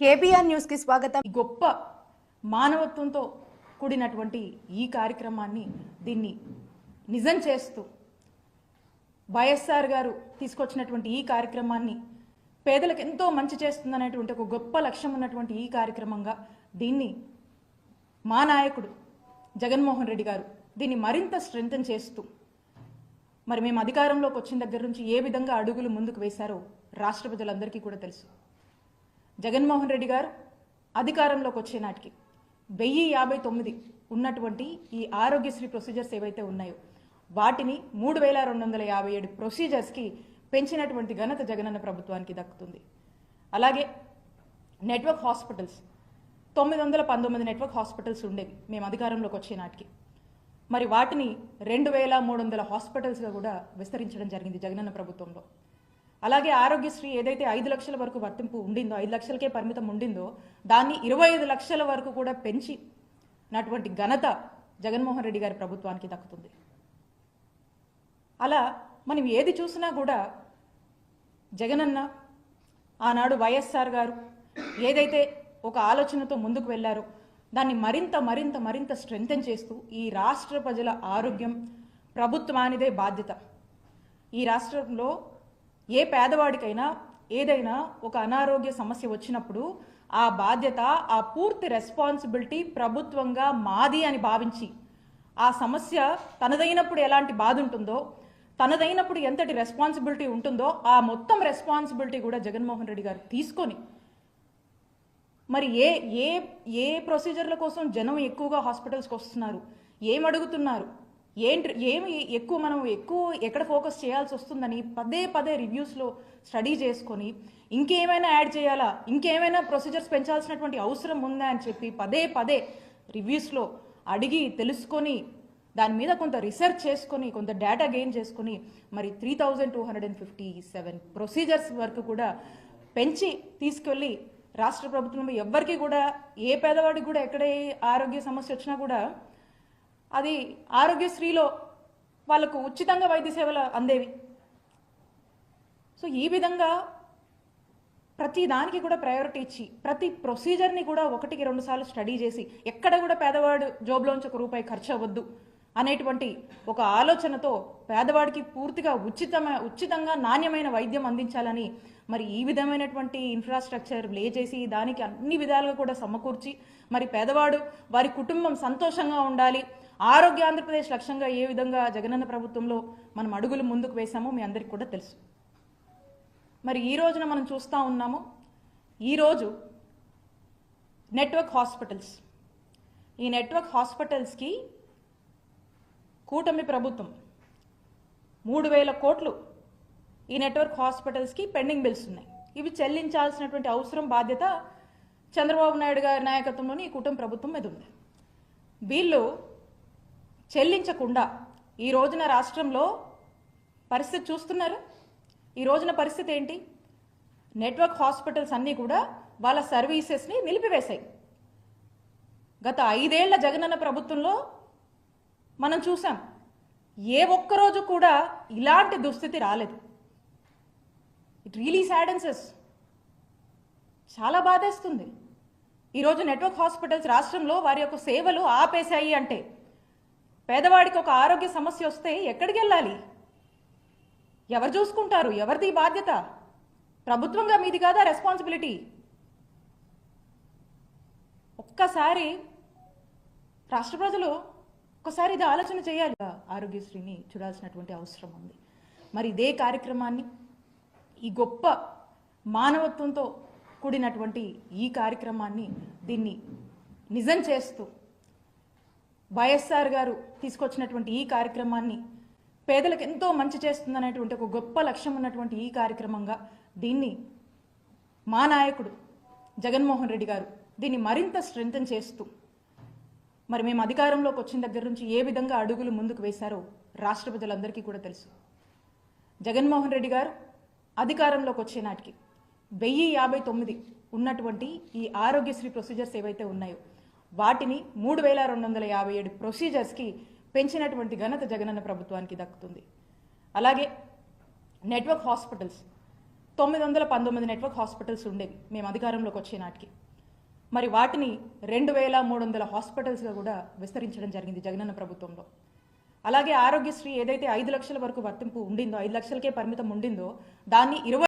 KBR న్యూస్కి స్వాగతం గొప్ప మానవత్వంతో కూడినటువంటి ఈ కార్యక్రమాన్ని దీన్ని నిజం చేస్తూ వైఎస్ఆర్ గారు తీసుకొచ్చినటువంటి ఈ కార్యక్రమాన్ని పేదలకు ఎంతో మంచి చేస్తుందనేటువంటి ఒక గొప్ప లక్ష్యం ఉన్నటువంటి ఈ కార్యక్రమంగా దీన్ని మా నాయకుడు జగన్మోహన్ రెడ్డి గారు దీన్ని మరింత స్ట్రెంగ్తన్ చేస్తూ మరి మేము అధికారంలోకి వచ్చిన దగ్గర నుంచి ఏ విధంగా అడుగులు ముందుకు వేశారో రాష్ట్ర ప్రజలందరికీ కూడా తెలుసు. జగన్మోహన్ రెడ్డి గారు అధికారంలోకి వచ్చే నాటికి వెయ్యి యాభై తొమ్మిది ఉన్నటువంటి ఈ ఆరోగ్యశ్రీ ప్రొసీజర్స్ ఏవైతే ఉన్నాయో వాటిని మూడు వేల రెండు వందల యాభై ఏడు ప్రొసీజర్స్కి పెంచినటువంటి ఘనత జగనన్న ప్రభుత్వానికి దక్కుతుంది. అలాగే నెట్వర్క్ హాస్పిటల్స్ తొమ్మిది వందల పంతొమ్మిది నెట్వర్క్ హాస్పిటల్స్ ఉండేవి మేము అధికారంలోకి వచ్చే నాటికి. మరి వాటిని రెండు వేల మూడు వందల హాస్పిటల్స్గా కూడా విస్తరించడం జరిగింది జగనన్న ప్రభుత్వంలో. అలాగే ఆరోగ్యశ్రీ ఏదైతే ఐదు లక్షల వరకు వర్తింపు ఉండిందో ఐదు లక్షలకే పరిమితం ఉండిందో దాన్ని ఇరవై ఐదు లక్షల వరకు కూడా పెంచి నటువంటి ఘనత జగన్మోహన్ రెడ్డి గారి ప్రభుత్వానికి దక్కుతుంది. అలా మనం ఏది చూసినా కూడా జగనన్న ఆనాడు వైఎస్ఆర్ గారు ఏదైతే ఒక ఆలోచనతో ముందుకు వెళ్ళారో దాన్ని మరింత మరింత మరింత స్ట్రెంగ్తన్ చేస్తూ ఈ రాష్ట్ర ప్రజల ఆరోగ్యం ప్రభుత్వానిదే బాధ్యత. ఈ రాష్ట్రంలో ఏ పేదవాడికైనా ఏదైనా ఒక అనారోగ్య సమస్య వచ్చినప్పుడు ఆ బాధ్యత ఆ పూర్తి రెస్పాన్సిబిలిటీ ప్రభుత్వంగా మాది అని భావించి ఆ సమస్య తనదైనప్పుడు ఎలాంటి బాధ ఉంటుందో తనదైనప్పుడు ఎంతటి రెస్పాన్సిబిలిటీ ఉంటుందో ఆ మొత్తం రెస్పాన్సిబిలిటీ కూడా జగన్మోహన్ రెడ్డి గారు తీసుకొని మరి ఏ ఏ ఏ ప్రొసీజర్ల కోసం జనం ఎక్కువగా హాస్పిటల్స్కి వస్తున్నారు? ఏం అడుగుతున్నారు? ఏంటి ఏమి ఎక్కువ మనం ఎక్కువ ఎక్కడ ఫోకస్ చేయాల్సి వస్తుందని పదే పదే రివ్యూస్లో స్టడీ చేసుకొని ఇంకేమైనా యాడ్ చేయాలా? ఇంకేమైనా ప్రొసీజర్స్ పెంచాల్సినటువంటి అవసరం ఉందా అని చెప్పి పదే పదే రివ్యూస్లో అడిగి తెలుసుకొని దాని మీద కొంత రీసెర్చ్ చేసుకొని కొంత డేటా గెయిన్ చేసుకొని మరి three thousand two hundred and fifty seven procedures వరకు కూడా పెంచి తీసుకెళ్ళి రాష్ట్ర ప్రభుత్వం ఎవ్వరికి కూడా ఏ పేదవాడికి కూడా ఎక్కడ ఏ ఆరోగ్య సమస్య వచ్చినా కూడా అది ఆరోగ్యశ్రీలో వాళ్ళకు ఉచితంగా వైద్య సేవలు అందేవి. సో ఈ విధంగా ప్రతి దానికి కూడా ప్రయారిటీ ఇచ్చి ప్రతి ప్రొసీజర్ని కూడా ఒకటికి రెండు సార్లు స్టడీ చేసి ఎక్కడ కూడా పేదవాడు జోబులోంచి ఒక రూపాయి ఖర్చు అవ్వద్దు అనేటువంటి ఒక ఆలోచనతో పేదవాడికి పూర్తిగా ఉచితమైన ఉచితంగా నాణ్యమైన వైద్యం అందించాలని మరి ఈ విధమైనటువంటి ఇన్ఫ్రాస్ట్రక్చర్ లే చేసి దానికి అన్ని విధాలుగా కూడా సమకూర్చి మరి పేదవాడు వారి కుటుంబం సంతోషంగా ఉండాలి ఆరోగ్య ఆంధ్రప్రదేశ్ లక్ష్యంగా ఏ విధంగా జగనన్న ప్రభుత్వంలో మనం అడుగులు ముందుకు వేశామో మీ అందరికీ కూడా తెలుసు. మరి ఈ రోజున మనం చూస్తూ ఉన్నాము ఈరోజు నెట్వర్క్ హాస్పిటల్స్. ఈ నెట్వర్క్ హాస్పిటల్స్కి కూటమి ప్రభుత్వం మూడు వేల కోట్లు ఈ నెట్వర్క్ హాస్పిటల్స్కి పెండింగ్ బిల్స్ ఉన్నాయి. ఇవి చెల్లించాల్సినటువంటి అవసరం బాధ్యత చంద్రబాబు నాయుడు గారి నాయకత్వంలోని ఈ కుటుంబ ప్రభుత్వం మీద ఉంది. వీళ్ళు చెల్లించకుండా ఈ రోజున రాష్ట్రంలో పరిస్థితి చూస్తున్నారు? ఈ రోజున పరిస్థితి ఏంటి? నెట్వర్క్ హాస్పిటల్స్ అన్నీ కూడా వాళ్ళ సర్వీసెస్ని నిలిపివేశాయి. గత ఐదేళ్ళ జగనన్న ప్రభుత్వంలో మనం చూసాం ఏ ఒక్కరోజు కూడా ఇలాంటి దుస్థితి రాలేదు. ఇట్ రియలీ సాడెన్సెస్ చాలా బాధేస్తుంది. ఈరోజు నెట్వర్క్ హాస్పిటల్స్ రాష్ట్రంలో వారి యొక్క సేవలు ఆపేశాయి అంటే పేదవాడికి ఒక ఆరోగ్య సమస్య వస్తే ఎక్కడికి వెళ్ళాలి? ఎవరు చూసుకుంటారు? ఎవరిది బాధ్యత? ప్రభుత్వంగా మీది కాదా రెస్పాన్సిబిలిటీ ఒక్కసారి రాష్ట్ర ప్రజలు ఒక్కసారి ఇది ఆలోచన చేయాలి. ఆరోగ్యశ్రీని చూడాల్సినటువంటి అవసరం ఉంది. మరి ఇదే కార్యక్రమాన్ని ఈ గొప్ప మానవత్వంతో కూడినటువంటి ఈ కార్యక్రమాన్ని దీన్ని నిజం చేస్తూ వైఎస్ఆర్ గారు తీసుకొచ్చినటువంటి ఈ కార్యక్రమాన్ని పేదలకు ఎంతో మంచి చేస్తుందనేటువంటి ఒక గొప్ప లక్ష్యం ఉన్నటువంటి ఈ కార్యక్రమంగా దీన్ని మా నాయకుడు జగన్మోహన్ రెడ్డి గారు దీన్ని మరింత స్ట్రెంగ్తన్ చేస్తూ మరి మేము అధికారంలోకి వచ్చిన దగ్గర నుంచి ఏ విధంగా అడుగులు ముందుకు వేశారో రాష్ట్ర ప్రజలందరికీ కూడా తెలుసు. జగన్మోహన్ రెడ్డి గారు అధికారంలోకి వచ్చే నాటికి వెయ్యి యాభై తొమ్మిది ఉన్నటువంటి ఈ ఆరోగ్యశ్రీ ప్రొసీజర్స్ ఏవైతే ఉన్నాయో వాటిని మూడు వేల రెండు వందల యాభై ఏడు ప్రొసీజర్స్కి పెంచినటువంటి ఘనత జగనన్న ప్రభుత్వానికి దక్కుతుంది. అలాగే నెట్వర్క్ హాస్పిటల్స్ తొమ్మిది వందల పంతొమ్మిది నెట్వర్క్ హాస్పిటల్స్ ఉండేవి మేము అధికారంలోకి వచ్చే నాటికి. మరి వాటిని రెండు వేల మూడు వందల హాస్పిటల్స్గా కూడా విస్తరించడం జరిగింది జగనన్న ప్రభుత్వంలో. అలాగే ఆరోగ్యశ్రీ ఏదైతే ఐదు లక్షల వరకు వర్తింపు ఉండిందో ఐదు లక్షలకే పరిమితం ఉండిందో దాన్ని ఇరవై